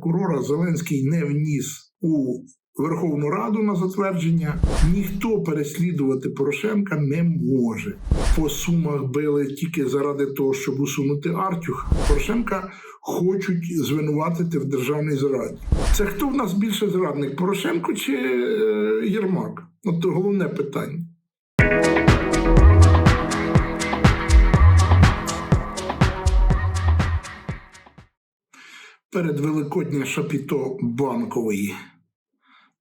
генпрокурора Зеленський не вніс у Верховну Раду на затвердження, ніхто переслідувати Порошенка не може. По сумах били тільки заради того, щоб усунути Артюха. Порошенка хочуть звинуватити в державній зраді. Це хто в нас більше зрадник? Порошенко чи е, Єрмак? От головне питання. Перед Великодня шапіто банкової.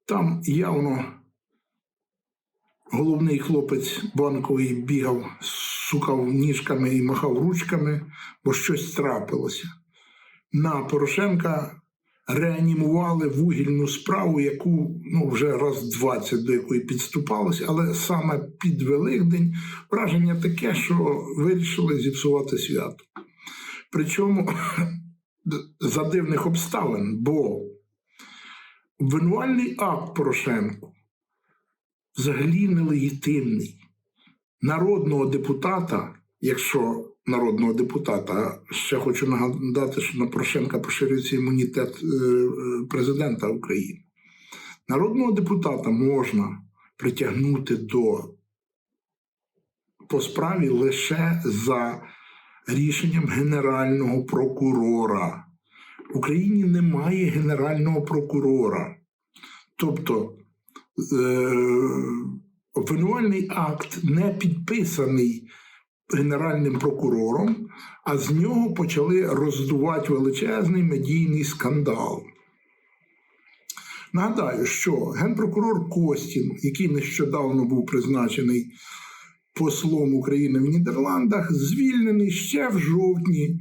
Там явно головний хлопець банковий бігав, сукав ніжками і махав ручками, бо щось трапилося. На Порошенка реанімували вугільну справу, яку ну, вже раз 20 до якої підступалося, але саме під Великдень враження таке, що вирішили зіпсувати свято. Причому за дивних обставин, бо обвинувальний акт Порошенку взагалі нелегітимний. Народного депутата, якщо народного депутата, ще хочу нагадати, що на Порошенка поширюється імунітет е, е, президента України. Народного депутата можна притягнути до по справі лише за рішенням Генерального прокурора. В Україні немає Генерального прокурора. Тобто е- обвинувальний акт не підписаний Генеральним прокурором, а з нього почали роздувати величезний медійний скандал. Нагадаю, що генпрокурор Костін, який нещодавно був призначений послом України в Нідерландах, звільнений ще в жовтні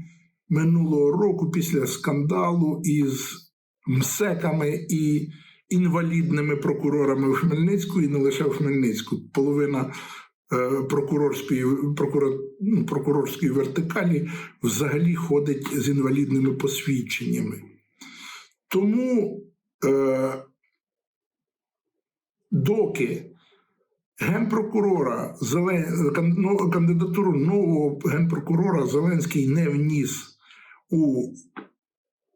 минулого року після скандалу із МСЕКами і інвалідними прокурорами в Хмельницьку, і не лише в Хмельницьку. Половина е, прокурорської прокурор, ну, прокурорської вертикалі взагалі ходить з інвалідними посвідченнями. Тому, е, доки генпрокурора ну, кандидатуру нового генпрокурора Зеленський не вніс у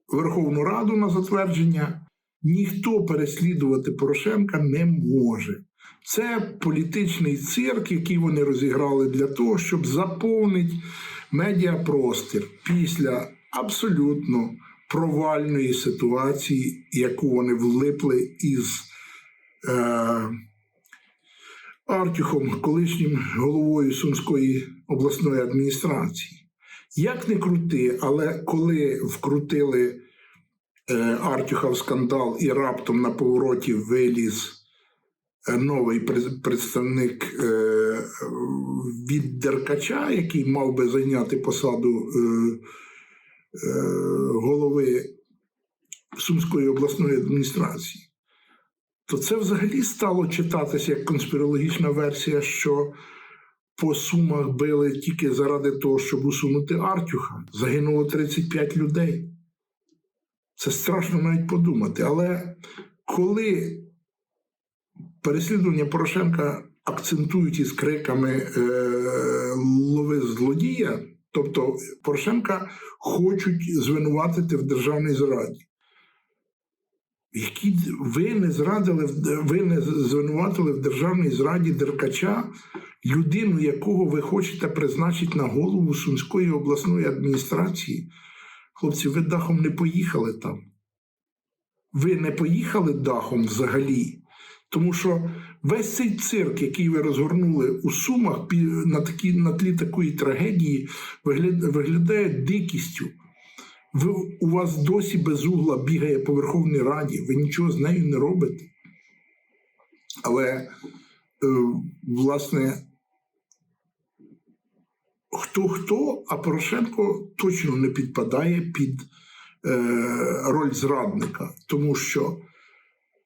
Верховну Раду на затвердження, ніхто переслідувати Порошенка не може. Це політичний цирк, який вони розіграли для того, щоб заповнити медіапростір після абсолютно провальної ситуації, яку вони влипли із. Е, Артюхом, колишнім головою Сумської обласної адміністрації. Як не крути, але коли вкрутили е, Артюха в скандал і раптом на повороті виліз е, новий представник е, від Деркача, який мав би зайняти посаду голови Сумської обласної адміністрації то це взагалі стало читатися як конспірологічна версія, що по сумах били тільки заради того, щоб усунути Артюха. Загинуло 35 людей. Це страшно навіть подумати. Але коли переслідування Порошенка акцентують із криками е, лови злодія, тобто Порошенка хочуть звинуватити в державній зраді які ви не зрадили, ви не звинуватили в державній зраді Деркача, людину, якого ви хочете призначити на голову Сумської обласної адміністрації. Хлопці, ви дахом не поїхали там. Ви не поїхали дахом взагалі. Тому що весь цей цирк, який ви розгорнули у Сумах на такі, на тлі такої трагедії, виглядає дикістю. Ви, у вас досі без угла бігає по Верховній Раді, ви нічого з нею не робите. Але, е, власне, хто хто, а Порошенко точно не підпадає під е, роль зрадника, тому що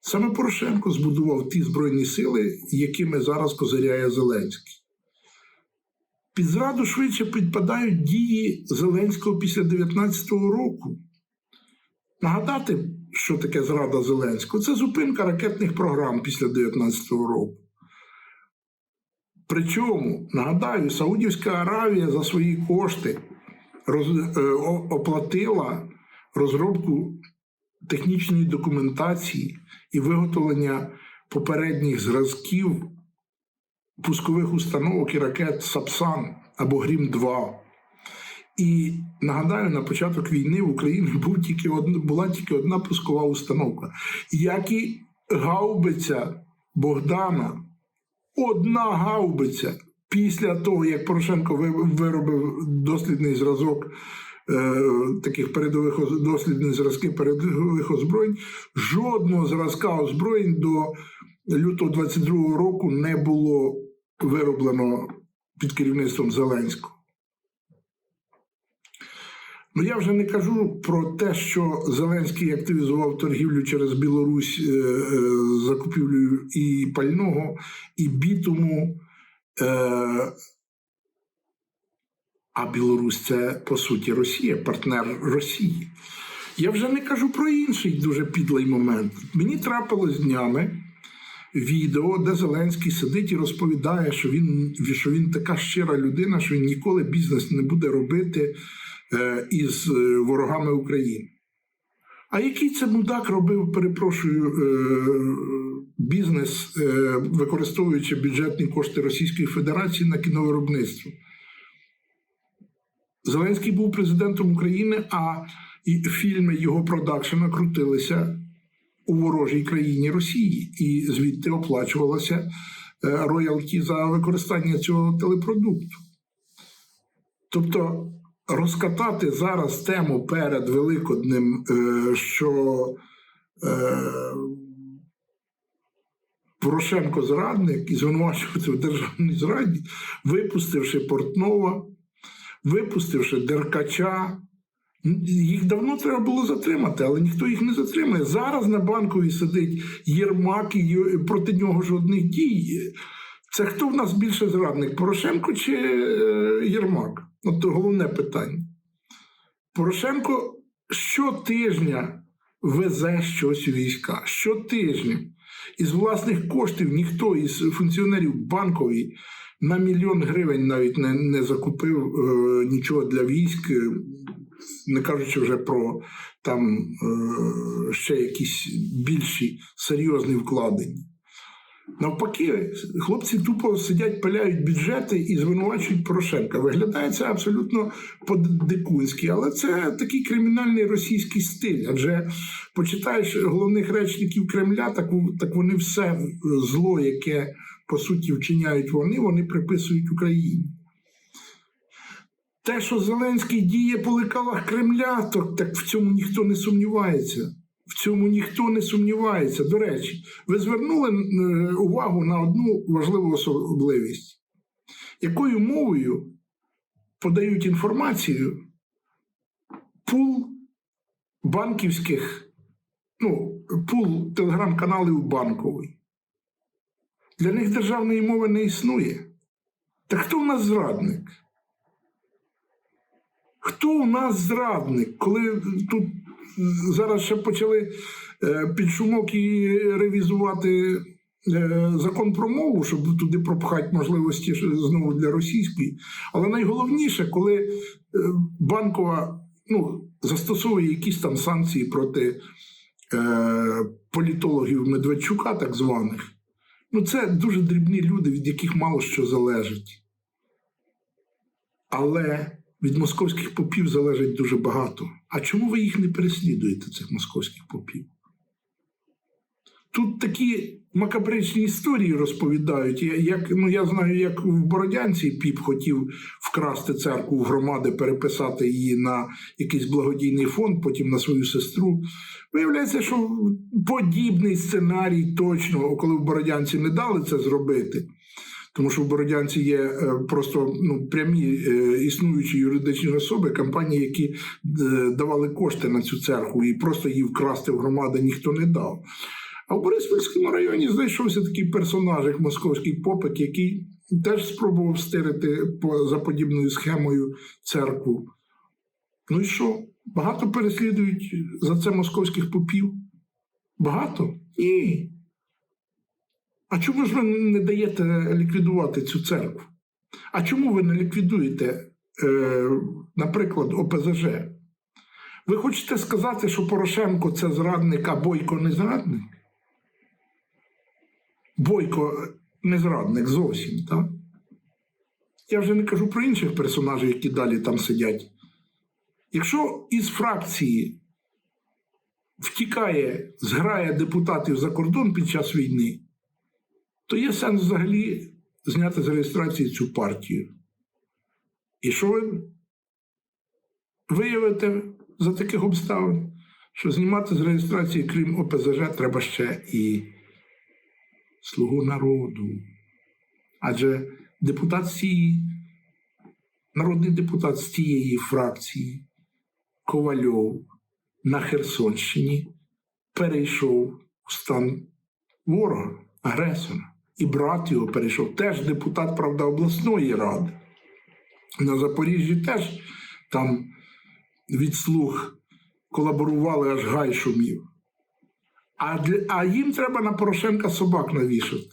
саме Порошенко збудував ті Збройні сили, якими зараз козиряє Зеленський. Під зраду швидше підпадають дії Зеленського після 19-го року. Нагадати, що таке зрада Зеленського, це зупинка ракетних програм після 19-го року. Причому, нагадаю, Саудівська Аравія за свої кошти роз, е, оплатила розробку технічної документації і виготовлення попередніх зразків пускових установок і ракет Сапсан або Грім-2. І нагадаю, на початок війни в Україні був тільки одна, була тільки одна пускова установка. Як і гаубиця Богдана, одна гаубиця. Після того, як Порошенко виробив дослідний зразок е, таких передових дослідних зразки передових озброєнь, жодного зразка озброєнь до лютого 22-го року не було вироблено під керівництвом Зеленського. Ну, я вже не кажу про те, що Зеленський активізував торгівлю через Білорусь е, е, з закупівлею і пального, і бітуму. Е, а Білорусь це по суті Росія, партнер Росії. Я вже не кажу про інший дуже підлий момент. Мені трапилось днями відео, де Зеленський сидить і розповідає, що він, що він така щира людина, що він ніколи бізнес не буде робити е, із е, ворогами України. А який це мудак робив, перепрошую, е, бізнес, використовуючи бюджетні кошти Російської Федерації на кіновиробництво? Зеленський був президентом України, а фільми його продакшена крутилися у ворожій країні Росії, і звідти оплачувалося е, роялті за використання цього телепродукту. Тобто розкатати зараз тему перед Великоднем, е, що е, Порошенко зрадник і звинувачувати в державній зраді, випустивши Портнова, випустивши Деркача. Їх давно треба було затримати, але ніхто їх не затримає. Зараз на банковій сидить Єрмак і проти нього жодних дій. Це хто в нас більше зрадник? Порошенко чи е, Єрмак? От головне питання. Порошенко щотижня везе щось у війська. Щотижня. Із власних коштів ніхто із функціонерів банкової на мільйон гривень навіть не, не закупив е, нічого для військ, е, не кажучи вже про там е, ще якісь більші серйозні вкладення. Навпаки, хлопці тупо сидять, пиляють бюджети і звинувачують Порошенка. Виглядає це абсолютно по-дикунськи, але це такий кримінальний російський стиль. Адже почитаєш головних речників Кремля, так, так вони все зло, яке по суті вчиняють вони, вони приписують Україні. Те, що Зеленський діє по лекалах Кремля, то так в цьому ніхто не сумнівається. В цьому ніхто не сумнівається. До речі, ви звернули е, увагу на одну важливу особливість, якою мовою подають інформацію пул банківських, ну, пул телеграм-каналів банковий. Для них державної мови не існує. Та хто в нас зрадник? Хто у нас зрадник? Коли тут зараз ще почали е, під шумок і ревізувати е, закон про мову, щоб туди пропхати можливості знову для російської. Але найголовніше, коли е, банкова ну, застосовує якісь там санкції проти політологів Медведчука, так званих, ну це дуже дрібні люди, від яких мало що залежить. Але від московських попів залежить дуже багато. А чому ви їх не переслідуєте, цих московських попів? Тут такі макабричні історії розповідають. Я- Як, ну, я знаю, як в Бородянці піп хотів вкрасти церкву в громади, переписати її на якийсь благодійний фонд, потім на свою сестру. Виявляється, що подібний сценарій точно, коли в Бородянці не дали це зробити. Тому що в Бородянці є е, просто ну, прямі е, існуючі юридичні особи, компанії, які е, давали кошти на цю церкву, і просто її вкрасти в громади ніхто не дав. А в Бориспільському районі знайшовся такий персонаж, як московський попик, який теж спробував стирити за подібною схемою церкву. Ну і що? Багато переслідують за це московських попів? Багато? Ні. А чому ж ви не даєте ліквідувати цю церкву? А чому ви не ліквідуєте, е, наприклад, ОПЗЖ? Ви хочете сказати, що Порошенко це зрадник, а Бойко не зрадник? Бойко не зрадник зовсім, так? Я вже не кажу про інших персонажів, які далі там сидять. Якщо із фракції втікає зграя депутатів за кордон під час війни, то є сенс взагалі зняти з реєстрації цю партію. І що ви виявите за таких обставин, що знімати з реєстрації, крім ОПЗЖ, треба ще і слугу народу. Адже депутат цієї, народний депутат з цієї фракції Ковальов на Херсонщині перейшов у стан ворога, агресора. І брат його перейшов теж депутат, правда, обласної ради. На Запоріжжі теж там від слуг колаборували аж гай шумів. А, для, а їм треба на Порошенка собак навішати.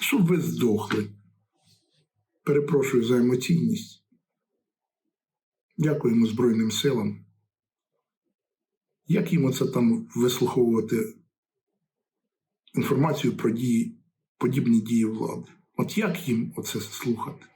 Щоб ви здохли. Перепрошую за емоційність. Дякуємо Збройним силам. Як їм оце там вислуховувати інформацію про дії, подібні дії влади? От як їм оце слухати?